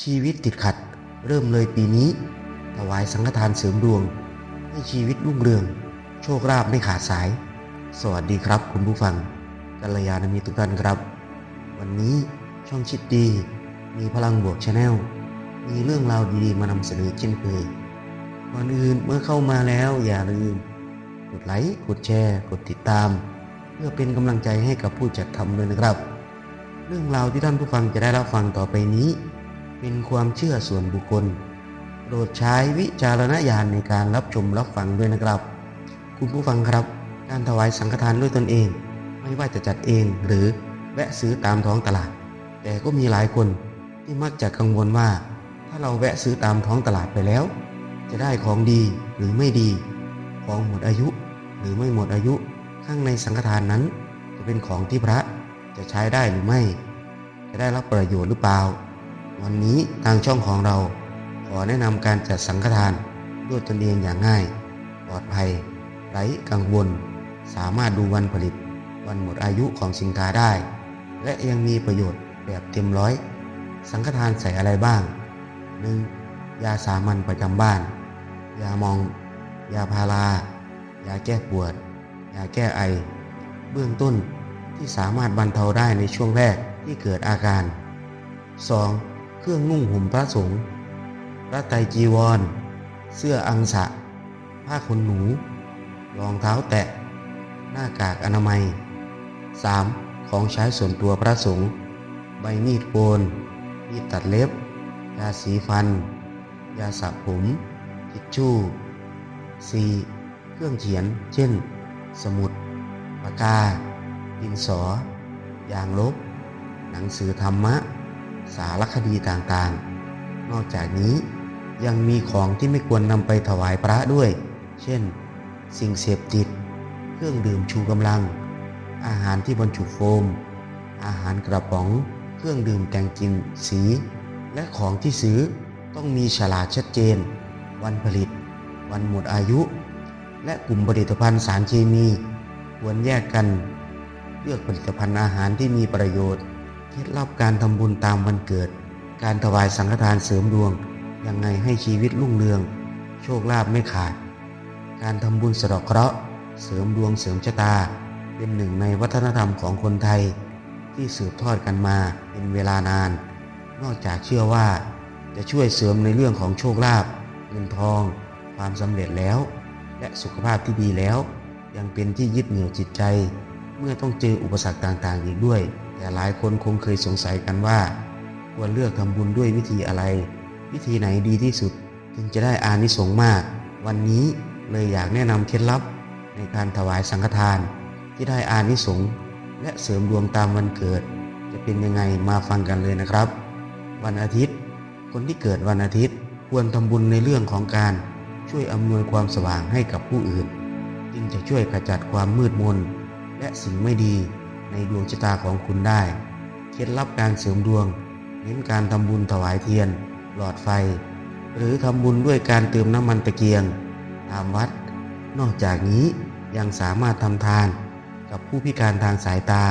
ชีวิตติดขัดเริ่มเลยปีนี้ ถวายสังฆทานเสริมดวง ให้ชีวิตรุ่งเรือง โชคลาภไม่ขาดสาย สวัสดีครับคุณผู้ฟังกัลยาณมิตรทุกท่านครับ วันนี้ช่องชิดดี มีพลังบวกชาแนลมีเรื่องราวดีๆมานำเสนอเช่นเคยก่อนอื่นเมื่อเข้ามาแล้วอย่าลืม กดไลค์กดแชร์ กดติดตาม เพื่อเป็นกำลังใจให้กับผู้จัดทำด้วยนะครับ เรื่องราวที่ท่านผู้ฟังจะได้รับฟังต่อไปนี้ เป็นความเชื่อส่วนบุคคล โปรดใช้วิจารณญาณในการรับชมรับฟังด้วยนะครับ คุณผู้ฟังครับ การถวายสังฆทานด้วยตนเอง ไม่ว่าจะจัดเองหรือแวะซื้อตามท้องตลาด แต่ก็มีหลายคนที่มักจะกังวลว่า ถ้าเราแวะซื้อตามท้องตลาดไปแล้ว จะได้ของดีหรือไม่ดี ของหมดอายุ หรือไม่หมดอายุข้างในสังฆทานนั้น จะเป็นของที่พระจะใช้ได้หรือไม่ จะได้รับประโยชน์หรือเปล่า วันนี้ทางช่องของเราขอแนะนำการจัดสังฆทานด้วยตนเองอย่างง่าย ปลอดภัย ไร้กังวล สามารถดูวันผลิต วันหมดอายุของสินค้าได้ และยังมีประโยชน์แบบเต็มร้อย สังฆทานใส่อะไรบ้าง 1. ยาสามัญประจำบ้าน ยามอง ยาพารายาแก้ปวด ยาแก้ไอ เบื้องต้นที่สามารถบรรเทาได้ในช่วงแรกที่เกิดอาการ 2. เครื่องนุ่งห่มพระสงฆ์พระไตรจีวร เสื้ออังสะ ผ้าขนหนู รองเท้าแตะ หน้ากากอนามัย 3. ของใช้ส่วนตัวพระสงฆ์ใบมีดโกน มีดตัดเล็บ ยาสีฟัน ยาสระผมทิชชู่ 4. เครื่องเขียน เช่น สมุด ปากกาดินสอ ยางลบ หนังสือธรรมะ สารคดีต่างๆ นอกจากนี้ยังมีของที่ไม่ควรนำไปถวายพระด้วย เช่น สิ่งเสพติด เครื่องดื่มชูกำลัง อาหารที่บรรจุโฟม อาหารกระป๋อง เครื่องดื่มแต่งกลิ่นสี และของที่ซื้อต้องมีฉลากชัดเจน วันผลิต วันหมดอายุ และกลุ่มผลิตภัณฑ์สารเคมี ควรแยกกัน เลือกผลิตภัณฑ์อาหารที่มีประโยชน์ เคล็ดลับการทำบุญตามวันเกิด การถวายสังฆทานเสริมดวง ยังไงให้ชีวิตรุ่งเรือง โชคลาภไม่ขาด การทำบุญสะเดอกเคราะห์เสริมดวงเสริมชะตา เป็นหนึ่งในวัฒนธรรมของคนไทย ที่สืบทอดกันมาเป็นเวลานาน นอกจากเชื่อว่า จะช่วยเสริมในเรื่องของโชคลาภเงินทอง ความสำเร็จแล้ว และสุขภาพที่ดีแล้ว ยังเป็นที่ยึดเหนี่ยวจิตใจ เมื่อต้องเจออุปสรรคต่างๆอีกด้วย แต่หลายคนคงเคยสงสัยกันว่า ควรเลือกทำบุญด้วยวิธีอะไร วิธีไหนดีที่สุดจึงจะได้อานิสงส์มาก วันนี้เลยอยากแนะนำเคล็ดลับในการถวายสังฆทานที่ได้อานิสงส์และเสริมดวงตามวันเกิด จะเป็นยังไงมาฟังกันเลยนะครับ วันอาทิตย์ คนที่เกิดวันอาทิตย์ควรทำบุญในเรื่องของการช่วยอำนวยความสว่างให้กับผู้อื่น จึงจะช่วยขจัดความมืดมนและสิ่งไม่ดี ในดวงชะตาของคุณได้ เคล็ดลับการเสริมดวง เน้นการทำบุญถวายเทียน หลอดไฟ หรือทำบุญด้วยการเติมน้ำมันตะเกียง ตามวัด นอกจากนี้ยังสามารถทำทานกับผู้พิการทางสายตา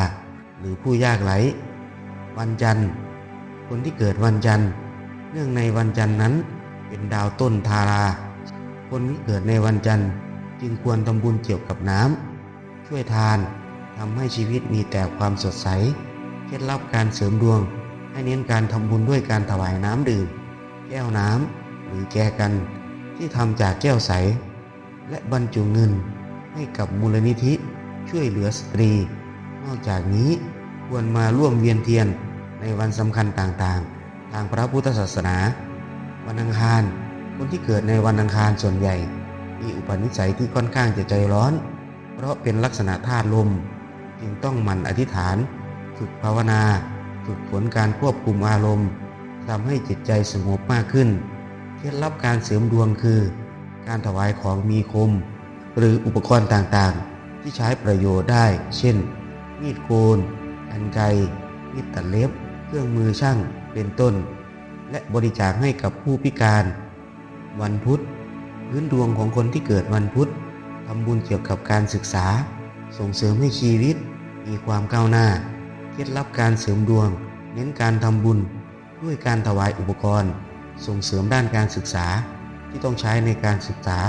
หรือผู้ยากไร้วันจันทร์ คนที่เกิดวันจันทร์ เนื่องในวันจันทร์นั้นเป็นดาวต้นทารา คนที่เกิดในวันจันทร์จึงควรทำบุญเกี่ยวกับน้ำช่วยทาน ทำให้ชีวิตมีแต่ความสดใส เคล็ดลับการเสริมดวง ให้เน้นการทำบุญด้วยการถวายน้ำดื่ม แก้วน้ำหรือแกกันที่ทำจากแก้วใส และบรรจุเงินให้กับมูลนิธิช่วยเหลือสตรี นอกจากนี้ควรมาร่วมเวียนเทียนในวันสำคัญต่างๆ ทางพระพุทธศาสนา วันอังคารคนที่เกิดในวันอังคารส่วนใหญ่ มีอุปนิสัยที่ค่อนข้างจะใจร้อน เพราะเป็นลักษณะธาตุลม จึงต้องหมั่นอธิษฐาน ฝึกภาวนา ฝึกฝนการควบคุมอารมณ์ทำให้จิตใจสงบมากขึ้น เคล็ดลับการเสริมดวงคือ การถวายของมีคม หรืออุปกรณ์ต่างๆ ที่ใช้ประโยชน์ได้ เช่น มีดโกนกรรไกรมีดตัดเล็บ เครื่องมือช่าง เป็นต้น และบริจาคให้กับผู้พิการ วันพุธพื้นดวงของคนที่เกิดวันพุธทำบุญเกี่ยวกับการศึกษา ส่งเสริมให้ชีวิต มีความก้าวหน้า เคล็ดลับการเสริมดวง เน้นการทำบุญด้วยการถวายอุปกรณ์ ส่งเสริมด้านการศึกษาที่ต้องใช้ในการศึกษา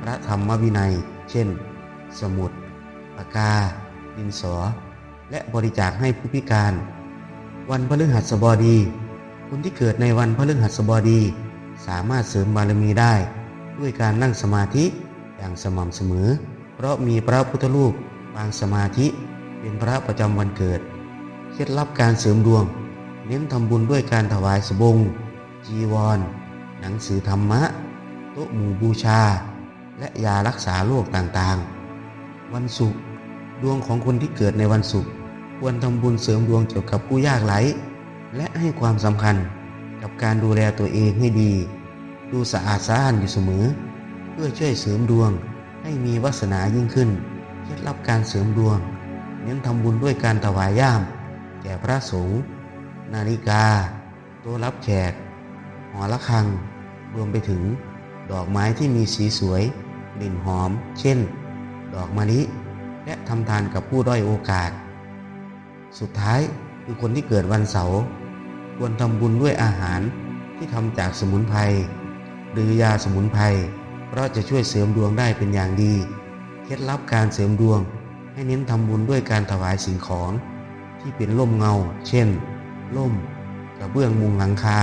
พระธรรมวินัย เช่น สมุด ปากกา ดินสอ และบริจาคให้ผู้พิการ วันพฤหัสบดีคนที่เกิดในวันพฤหัสบดี สามารถเสริมบารมีได้ ด้วยการนั่งสมาธิอย่างสม่ำเสมอ เพราะมีพระพุทธรูปปางสมาธิ เป็นพระประจำวันเกิด เคล็ดลับการเสริมดวง เน้นทำบุญด้วยการถวายสบง จีวร หนังสือธรรมะ โต๊ะหมู่บูชา และยารักษาโรคต่างๆ วันศุกร์ดวงของคนที่เกิดในวันศุกร์ควรทำบุญเสริมดวงเกี่ยวกับผู้ยากไร้และให้ความสำคัญกับการดูแลตัวเองให้ดี ดูสะอาดสะอ้านอยู่เสมอ เพื่อช่วยเสริมดวงให้มีวาสนายิ่งขึ้น เคล็ดลับการเสริมดวง เน้นทำบุญด้วยการถวายย่าม แก่พระสงฆ์นาฬิกาต๊ะรับแขกหอระฆัง รวมไปถึงดอกไม้ที่มีสีสวยกลิ่นหอม เช่น ดอกมะลิและทำทานกับผู้ด้อยโอกาส สุดท้ายคือคนที่เกิดวันเสาร์ควรทำบุญด้วยอาหารที่ทำจากสมุนไพรหรือยาสมุนไพรเพราะจะช่วยเสริมดวงได้เป็นอย่างดี เคล็ดลับการเสริมดวง ให้เน้นทำบุญด้วยการถวายสิ่งของที่เป็นร่มเงา เช่น ร่มกระเบื้องมุงหลังคา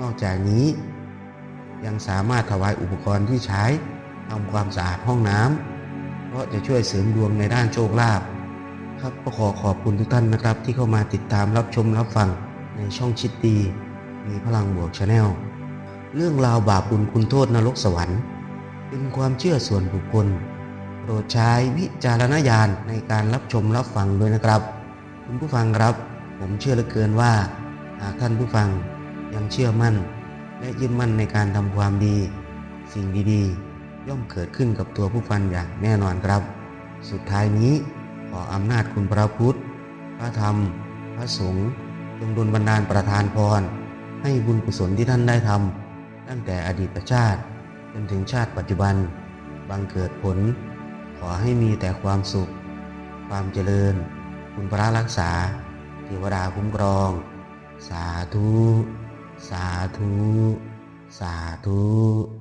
นอกจากนี้ ยังสามารถถวายอุปกรณ์ที่ใช้ทำความสะอาดห้องน้ำเพราะจะช่วยเสริมดวงในด้านโชคลาภครับก็ขอขอบคุณทุกท่านนะครับ ที่เข้ามาติดตามรับชมรับฟังในช่องชิดดี มีพลังบวกชาแนลเรื่องราวบาปบุญคุณโทษนรกสวรรค์ เป็นความเชื่อส่วนบุคคล ปรดใช้วิจารณญาณในการรับชมรับฟังด้วยนะครับ คุณผู้ฟังครับ ผมเชื่อเหลือเกินว่า หากท่านผู้ฟังยังเชื่อมั่น และยึดมั่นในการทำความดี สิ่งดีๆ ย่อมเกิดขึ้นกับตัวผู้ฟังอย่างแน่นอนครับ สุดท้ายนี้ขออำนาจคุณพระพุทธ พระธรรม พระสงฆ์จงดลบันดาลประทานพร ให้บุญกุศลที่ท่านได้ทำตั้งแต่อดีตชาติ จนถึงชาติปัจจุบัน บังเกิดผล ขอให้มีแต่ความสุข ความเจริญ คุณพระรักษา เทวดาคุ้มครอง สาธุ สาธุ สาธุ